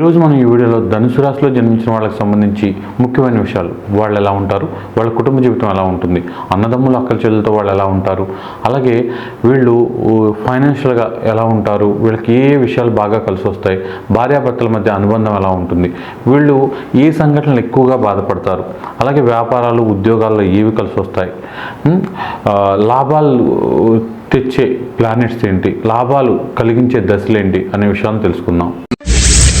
ఈరోజు మనం ఈ వీడియోలో ధనుసు రాశిలో జన్మించిన వాళ్ళకి సంబంధించి ముఖ్యమైన విషయాలు. వాళ్ళు ఎలా ఉంటారు? వాళ్ళ కుటుంబ జీవితం ఎలా ఉంటుంది? అన్నదమ్ములు అక్కల చెల్లెలతో వాళ్ళు ఎలా ఉంటారు? అలాగే వీళ్ళు ఫైనాన్షియల్గా ఎలా ఉంటారు? వీళ్ళకి ఏ విషయాలు బాగా కలిసి వస్తాయి? భార్యాభర్తల మధ్య అనుబంధం ఎలా ఉంటుంది? వీళ్ళు ఏ సంఘటనలు ఎక్కువగా బాధపడతారు? అలాగే వ్యాపారాలు ఉద్యోగాల్లో ఏవి కలిసి వస్తాయి? లాభాలు తెచ్చే ప్లానెట్స్ ఏంటి? లాభాలు కలిగించే దశలేంటి అనే విషయాలను తెలుసుకుందాం.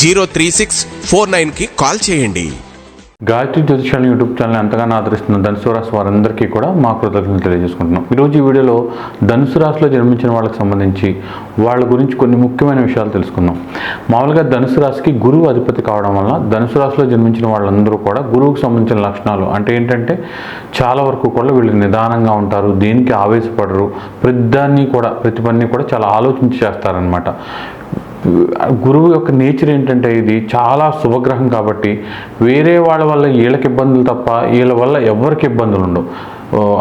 zero three six four నైన్కి కాల్ చేయండి. గాయత్రి జ్యోతిషాలు యూట్యూబ్ ఛానల్ ఎంతగానో ఆదరిస్తున్న ధనుసు రాశి వారందరికీ కూడా మా కృతజ్ఞతలు తెలియజేసుకుంటున్నాం. ఈరోజు ఈ వీడియోలో ధనుసు రాశిలో జన్మించిన వాళ్ళకి సంబంధించి వాళ్ళ గురించి కొన్ని ముఖ్యమైన విషయాలు తెలుసుకుందాం. మామూలుగా ధనుసు రాశికి గురువు అధిపతి కావడం వల్ల ధనుసు రాశిలో జన్మించిన వాళ్ళందరూ కూడా గురువుకు సంబంధించిన లక్షణాలు అంటే ఏంటంటే చాలా వరకు కూడా వీళ్ళు నిదానంగా ఉంటారు దేనికి ఆవేశపడరు ప్రతిదాన్ని కూడా ప్రతి పని కూడా చాలా ఆలోచించి చేస్తారనమాట గురువు యొక్క నేచర్ ఏంటంటే ఇది చాలా శుభగ్రహం కాబట్టి వేరే వాళ్ళ వల్ల వీళ్ళకి ఇబ్బందులు తప్ప వీళ్ళ వల్ల ఎవరికి ఇబ్బందులు ఉండవు.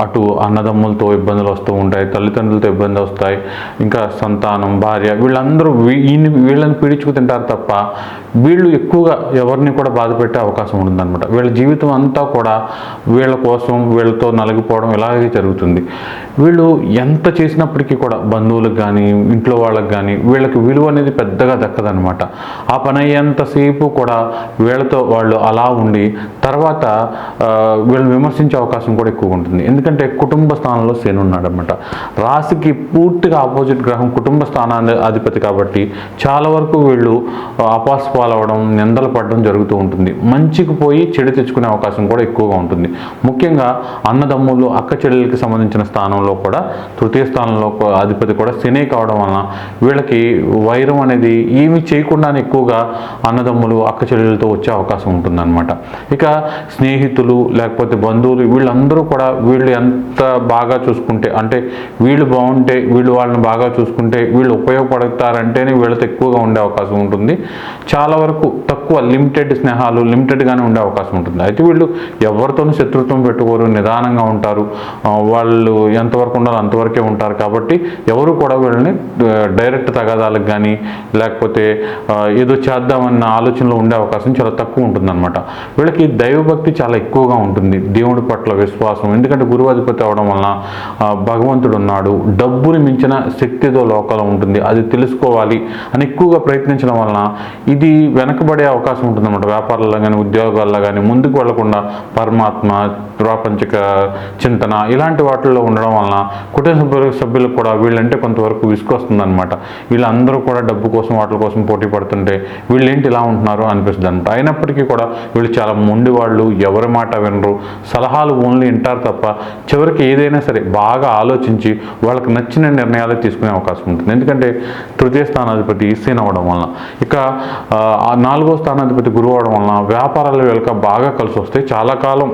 అటు అన్నదమ్ములతో ఇబ్బందులు వస్తూ ఉంటాయి తల్లిదండ్రులతో ఇబ్బంది వస్తాయి ఇంకా సంతానం భార్య వీళ్ళందరూ వీ- వీళ్ళని పీడించుకు తింటారు తప్ప వీళ్ళు ఎక్కువగా ఎవరిని కూడా బాధ పెట్టే అవకాశం ఉంటుందన్నమాట వీళ్ళ జీవితం అంతా కూడా వీళ్ళ కోసం వీళ్ళతో నలిగిపోవడం ఇలాగే జరుగుతుంది. వీళ్ళు ఎంత చేసినప్పటికీ కూడా బంధువులకు కానీ ఇంట్లో వాళ్ళకి కానీ వీళ్ళకి విలువ అనేది పెద్దగా దక్కదనమాట ఆ పని అయ్యేంతసేపు కూడా వీళ్ళతో వాళ్ళు అలా ఉండి తర్వాత వీళ్ళు వీళ్ళని విమర్శించే అవకాశం కూడా ఎక్కువ ఉంటుంది. ఎందుకంటే కుటుంబ స్థానంలో శని ఉన్నాడనమాట రాశికి పూర్తిగా ఆపోజిట్ గ్రహం కుటుంబ స్థానాన్ని అధిపతి కాబట్టి చాలా వరకు వీళ్ళు అపాస్ పాలవడం నిందలు పడడం జరుగుతూ ఉంటుంది. మంచికి పోయి చెడు తెచ్చుకునే అవకాశం కూడా ఎక్కువగా ఉంటుంది. ముఖ్యంగా అన్నదమ్ములు అక్క చెల్లెలకి సంబంధించిన స్థానంలో కూడా తృతీయ స్థానంలో అధిపతి కూడా శని కావడం వలన వీళ్ళకి వైరం అనేది ఏమి చేయకుండానే ఎక్కువగా అన్నదమ్ములు అక్క చెల్లెలతో వచ్చే అవకాశం ఉంటుందన్నమాట. ఇక స్నేహితులు లేకపోతే బంధువులు వీళ్ళందరూ కూడా వీళ్ళు ఎంత బాగా చూసుకుంటే అంటే వీళ్ళు బాగుంటే వీళ్ళు వాళ్ళని బాగా చూసుకుంటే వీళ్ళు ఉపయోగపడతారంటేనే వీళ్ళతో ఎక్కువగా ఉండే అవకాశం ఉంటుంది. చాలా వరకు తక్కువ లిమిటెడ్ స్నేహాలు లిమిటెడ్గానే ఉండే అవకాశం ఉంటుంది. అయితే వీళ్ళు ఎవరితోనూ శత్రుత్వం పెట్టుకోరు నిదానంగా ఉంటారు. వాళ్ళు ఎంతవరకు ఉండాలో అంతవరకే ఉంటారు. కాబట్టి ఎవరు కూడా వీళ్ళని డైరెక్ట్ తగాదాలకు కానీ లేకపోతే ఏదో చేద్దామన్న ఆలోచనలో ఉండే అవకాశం చాలా తక్కువ ఉంటుందన్నమాట. వీళ్ళకి దైవభక్తి చాలా ఎక్కువగా ఉంటుంది. దేవుడి పట్ల విశ్వాసం. ఎందుకంటే గురువాధిపతి అవడం వలన భగవంతుడు ఉన్నాడు. డబ్బుని మించిన శక్తితో లోకాలం ఉంటుంది. అది తెలుసుకోవాలి అని ఎక్కువగా ప్రయత్నించడం వలన ఇది వెనకబడే అవకాశం ఉంటుందన్నమాట. వ్యాపారాల్లో కానీ ఉద్యోగాల్లో కానీ ముందుకు వెళ్ళకుండా పరమాత్మ ప్రాపంచిక చింతన ఇలాంటి వాటిల్లో ఉండడం వలన కుటుంబ సభ్యుల సభ్యులకు కూడా వీళ్ళంటే కొంతవరకు విసుకొస్తుందన్నమాట వీళ్ళందరూ కూడా డబ్బు కోసం వాటి కోసం పోటీ పడుతుంటే వీళ్ళేంటి ఇలా ఉంటున్నారు అనిపిస్తుంది అనమాట అయినప్పటికీ కూడా వీళ్ళు చాలా మొండి వాళ్ళు ఎవరి మాట వినరు. సలహాలు ఓన్లీ వింటారు తప్ప చివరికి ఏదైనా సరే బాగా ఆలోచించి వాళ్ళకి నచ్చిన నిర్ణయాలు తీసుకునే అవకాశం ఉంటుంది. ఎందుకంటే తృతీయ స్థానాధిపతి ఈసీన్ అవ్వడం వలన ఇక ఆ, నాలుగో స్థానాధిపతి గురువు అవడం వలన వ్యాపారాల వీళ్ళకి బాగా కలిసి వస్తాయి చాలా కాలం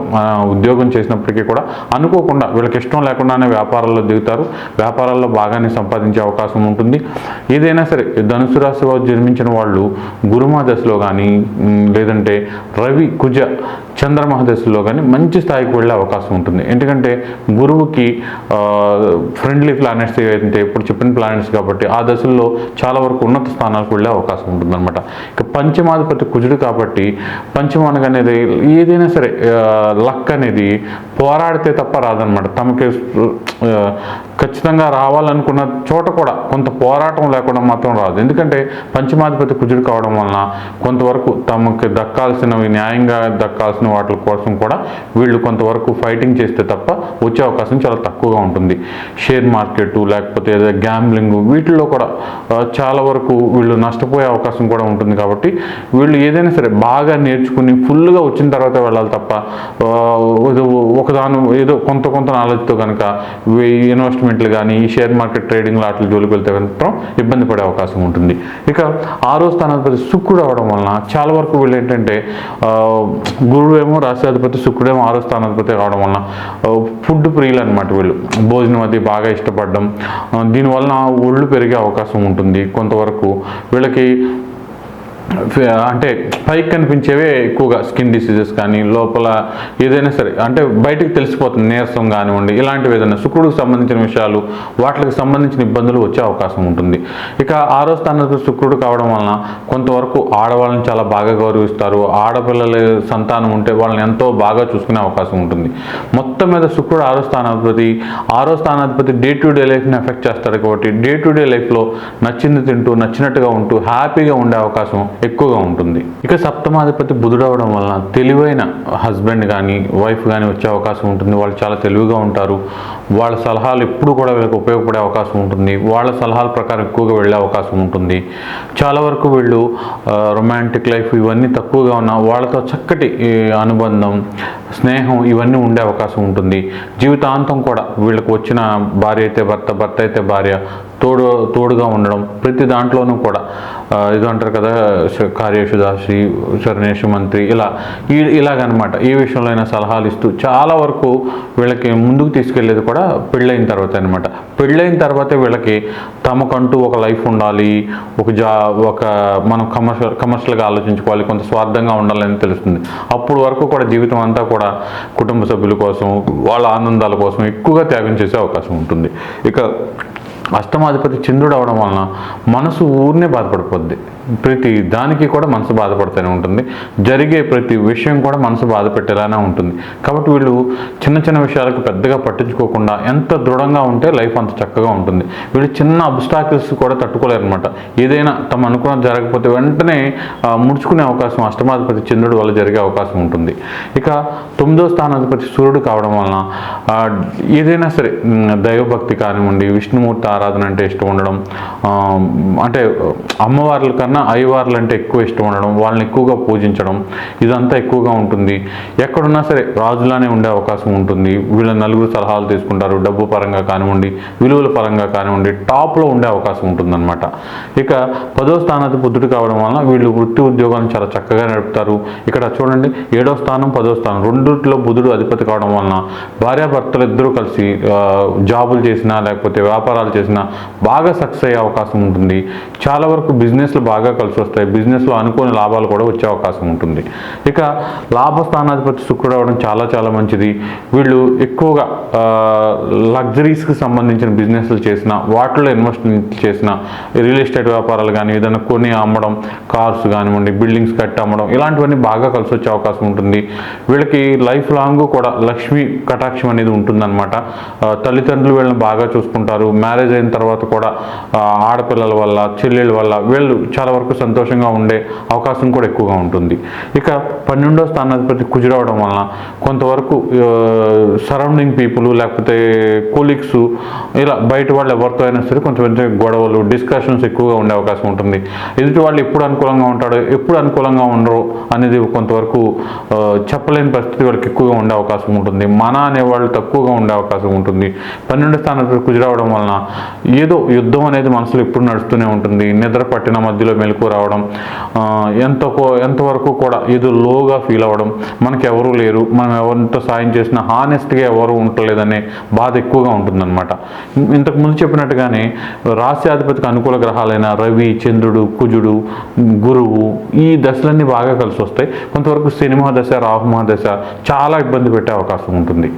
ఉద్యోగం చేసినప్పటికీ కూడా అనుకోకుండా వీళ్ళకి ఇష్టం లేకుండానే వ్యాపారాల్లో దిగుతారు. వ్యాపారాల్లో బాగానే సంపాదించే అవకాశం ఉంటుంది. ఏదైనా సరే ధనుసు రాశి జన్మించిన వాళ్ళు గురుమా దశలో కానీ లేదంటే రవి కుజ చంద్రమహ దశలో కానీ మంచి స్థాయికి వెళ్ళే అవకాశం ఉంటుంది. ఎందుకంటే గురువుకి ఫ్రెండ్లీ ప్లానెట్స్ ఏవైతే ఇప్పుడు చెప్పిన ప్లానెట్స్ కాబట్టి ఆ దశల్లో చాలా వరకు ఉన్నత స్థానాలకు వెళ్ళే అవకాశం ఉంటుందన్నమాట. ఇక పంచమాధిపతి కుజుడు కాబట్టి పంచమానక అనేది ఏదైనా సరే లక్ అనేది పోరాడితే తప్ప రాదనమాట తమకి ఖచ్చితంగా రావాలనుకున్న చోట కూడా కొంత పోరాటం లేకుండా మాత్రం రాదు. ఎందుకంటే పంచమాధిపతి కుజుడు కావడం వలన కొంతవరకు తమకు దక్కాల్సినవి న్యాయంగా దక్కాల్సిన వాటి కోసం కూడా వీళ్ళు కొంతవరకు ఫైటింగ్ చేస్తే తప్ప వచ్చే అవకాశం చాలా తక్కువగా ఉంటుంది. షేర్ మార్కెట్ లేకపోతే ఏదో గ్యాంబ్లింగ్ వీటిల్లో కూడా చాలా వరకు వీళ్ళు నష్టపోయే అవకాశం కూడా ఉంటుంది కాబట్టి వీళ్ళు ఏదైనా సరే బాగా నేర్చుకుని ఫుల్గా వచ్చిన తర్వాత వెళ్ళాలి తప్ప ఒక ఒకదాని ఏదో కొంత కొంత నాలెడ్జ్తో కనుక ఇన్వెస్ట్మెంట్లు కానీ ఈ షేర్ మార్కెట్ ట్రేడింగ్ వాటి జోలికి వెళ్తే మాత్రం ఇబ్బంది పడే అవకాశం ఉంటుంది. ఇక ఆరో స్థానాధిపతి శుక్రుడు అవడం వలన చాలా వరకు వీళ్ళు ఏంటంటే ఆ, గురువు ఏమో రాష్ట్రాధిపతి శుక్రుడేమో ఆరో స్థానాధిపతి కావడం వలన ఫుడ్ ప్రియులు అనమాట వీళ్ళు. భోజనం అది బాగా ఇష్టపడడం దీనివలన ఒళ్ళు పెరిగే అవకాశం ఉంటుంది. కొంతవరకు వీళ్ళకి అంటే పైకి కనిపించేవే ఎక్కువగా స్కిన్ డిసీజెస్ కానీ లోపల ఏదైనా సరే అంటే బయటికి తెలిసిపోతుంది నీరసం కానివ్వండి ఇలాంటివి ఏదైనా శుక్రుడికి సంబంధించిన విషయాలు వాటికి సంబంధించిన ఇబ్బందులు వచ్చే అవకాశం ఉంటుంది. ఇక ఆరో స్థానంలో శుక్రుడు కావడం వలన కొంతవరకు ఆడవాళ్ళని చాలా బాగా గౌరవిస్తారు. ఆడపిల్లల సంతానం ఉంటే వాళ్ళని ఎంతో బాగా చూసుకునే అవకాశం ఉంటుంది. మొత్తం మీద శుక్రుడు ఆరో స్థానాధిపతి. ఆరో స్థానాధిపతి డే టు డే లైఫ్ని ఎఫెక్ట్ చేస్తాడు కాబట్టి డే టు డే లైఫ్లో నచ్చింది తింటూ నచ్చినట్టుగా ఉంటూ హ్యాపీగా ఉండే అవకాశం ఎక్కువగా ఉంటుంది. ఇక సప్తమాధిపతి బుధుడు అవడం వలన తెలివైన హస్బెండ్ కానీ వైఫ్ కానీ వచ్చే అవకాశం ఉంటుంది. వాళ్ళు చాలా తెలివిగా ఉంటారు. వాళ్ళ సలహాలు ఎప్పుడు కూడా వీళ్ళకి ఉపయోగపడే అవకాశం ఉంటుంది. వాళ్ళ సలహాల ప్రకారం ఎక్కువగా వెళ్ళే అవకాశం ఉంటుంది. చాలా వరకు వీళ్ళు రొమాంటిక్ లైఫ్ ఇవన్నీ తక్కువగా ఉన్న వాళ్ళతో చక్కటి అనుబంధం స్నేహం ఇవన్నీ ఉండే అవకాశం ఉంటుంది. జీవితాంతం కూడా వీళ్ళకి వచ్చిన భార్య అయితే భర్త భర్త అయితే భార్య తోడు తోడుగా ఉండడం ప్రతి దాంట్లోనూ కూడా. ఇది అంటారు కదా కార్యేషు దాసి శరణేషు మంత్రి ఇలా ఈ ఇలాగనమాట. ఏ విషయంలో అయినా సలహాలు ఇస్తూ చాలా వరకు వీళ్ళకి ముందుకు తీసుకెళ్ళేది కూడా పెళ్ళైన తర్వాత అనమాట పెళ్ళైన తర్వాతే వీళ్ళకి తమకంటూ ఒక లైఫ్ ఉండాలి ఒక జా ఒక మనం కమర్షియల్ కమర్షియల్గా ఆలోచించుకోవాలి కొంత స్వార్థంగా ఉండాలని తెలుస్తుంది. అప్పుడు వరకు కూడా జీవితం అంతా కూడా కుటుంబ సభ్యుల కోసం వాళ్ళ ఆనందాల కోసం ఎక్కువగా త్యాగం చేసే అవకాశం ఉంటుంది. ఇక అష్టమాధిపతి చంద్రుడు అవడం వలన మనసు ఊరినే బాధపడిపోద్ది. ప్రతి దానికి కూడా మనసు బాధపడుతూనే ఉంటుంది. జరిగే ప్రతి విషయం కూడా మనసు బాధ పెట్టేలానే ఉంటుంది. కాబట్టి వీళ్ళు చిన్న చిన్న విషయాలకు పెద్దగా పట్టించుకోకుండా ఎంత దృఢంగా ఉంటే లైఫ్ అంత చక్కగా ఉంటుంది. వీళ్ళు చిన్న అబ్స్టాకిల్స్ కూడా తట్టుకోలేరనమాట ఏదైనా తమ అనుకున్న జరగకపోతే వెంటనే ముడుచుకునే అవకాశం అష్టమాధిపతి చంద్రుడు వల్ల జరిగే అవకాశం ఉంటుంది. ఇక తొమ్మిదో స్థానాధిపతి సూర్యుడు కావడం వలన ఏదైనా సరే దైవభక్తి కానివ్వండి విష్ణుమూర్తి ఆరాధన అంటే ఇష్టం ఉండడం అంటే అమ్మవార్ల కన్నా అయ్యవార్లు అంటే ఎక్కువ ఇష్టం ఉండడం వాళ్ళని ఎక్కువగా పూజించడం ఇదంతా ఎక్కువగా ఉంటుంది. ఎక్కడున్నా సరే రాజులానే ఉండే అవకాశం ఉంటుంది. వీళ్ళ నలుగురు సలహాలు తీసుకుంటారు డబ్బు పరంగా కానివ్వండి విలువల పరంగా కానివ్వండి టాప్లో ఉండే అవకాశం ఉంటుందన్నమాట. ఇక పదో స్థానాధిపతి బుద్ధుడు కావడం వలన వీళ్ళు వృత్తి ఉద్యోగాలను చాలా చక్కగా నడుపుతారు. ఇక్కడ చూడండి ఏడో స్థానం పదో స్థానం రెండిట్లో బుధుడు అధిపతి కావడం వలన భార్యాభర్తలు ఇద్దరూ కలిసి జాబులు చేసినా లేకపోతే వ్యాపారాలు చేసినా బాగా సక్సెస్ అయ్యే అవకాశం ఉంటుంది. చాలా వరకు బిజినెస్లు బాగా బాగా కలిసి వస్తాయి. బిజినెస్లో అనుకోని లాభాలు కూడా వచ్చే అవకాశం ఉంటుంది. ఇక లాభస్థానాధిపతి శుక్రుడు అవడం చాలా చాలా మంచిది. వీళ్ళు ఎక్కువగా లగ్జరీస్కి సంబంధించిన బిజినెస్లు చేసిన వాటిలో ఇన్వెస్ట్మెంట్ చేసిన రియల్ ఎస్టేట్ వ్యాపారాలు కానీ ఏదైనా కొని అమ్మడం కార్స్ కానివ్వండి బిల్డింగ్స్ కట్టి అమ్మడం ఇలాంటివన్నీ బాగా కలిసి వచ్చే అవకాశం ఉంటుంది. వీళ్ళకి లైఫ్ లాంగ్ కూడా లక్ష్మీ కటాక్షం అనేది ఉంటుందన్నమాట. తల్లిదండ్రులు వీళ్ళని బాగా చూసుకుంటారు. మ్యారేజ్ అయిన తర్వాత కూడా ఆడపిల్లల వల్ల చెల్లెళ్ళ వల్ల వీళ్ళు చాలా వరకు సంతోషంగా ఉండే అవకాశం కూడా ఎక్కువగా ఉంటుంది. ఇక పన్నెండో స్థానాధిపతి కుజురవడం వలన కొంతవరకు సరౌండింగ్ పీపుల్ లేకపోతే కోలీగ్స్ ఇలా బయట వాళ్ళు ఎవరితో అయినా సరే కొంచెం కొంచెం గొడవలు డిస్కషన్స్ ఎక్కువగా ఉండే అవకాశం ఉంటుంది. ఎదుటి వాళ్ళు ఎప్పుడు అనుకూలంగా ఉంటాడో ఎప్పుడు అనుకూలంగా ఉండరు అనేది కొంతవరకు చెప్పలేని పరిస్థితి వాళ్ళకి ఎక్కువగా ఉండే అవకాశం ఉంటుంది. మన అనేవాళ్ళు తక్కువగా ఉండే అవకాశం ఉంటుంది. పన్నెండు స్థానాధిపతి కుజురవడం వలన ఏదో యుద్ధం అనేది మనసులో ఎప్పుడు నడుస్తూనే ఉంటుంది. నిద్ర పట్టిన మధ్యలో మెలకు రావడం ఎంత కో- ఎంతవరకు కూడా ఏదో లోగా ఫీల్ అవ్వడం మనకి ఎవరూ లేరు మనం ఎవరితో సాయం చేసినా హానెస్ట్గా ఎవరు ఉండలేదనే బాధ ఎక్కువగా ఉంటుందన్నమాట. ఇంతకు ముందు చెప్పినట్టుగానే రాశ్యాధిపతికి అనుకూల గ్రహాలైన రవి చంద్రుడు కుజుడు గురువు ఈ దశలన్నీ బాగా కలిసి వస్తాయి కొంతవరకు సినిమా దశ రాహుమహాదశ దశ చాలా ఇబ్బంది పెట్టే అవకాశం ఉంటుంది.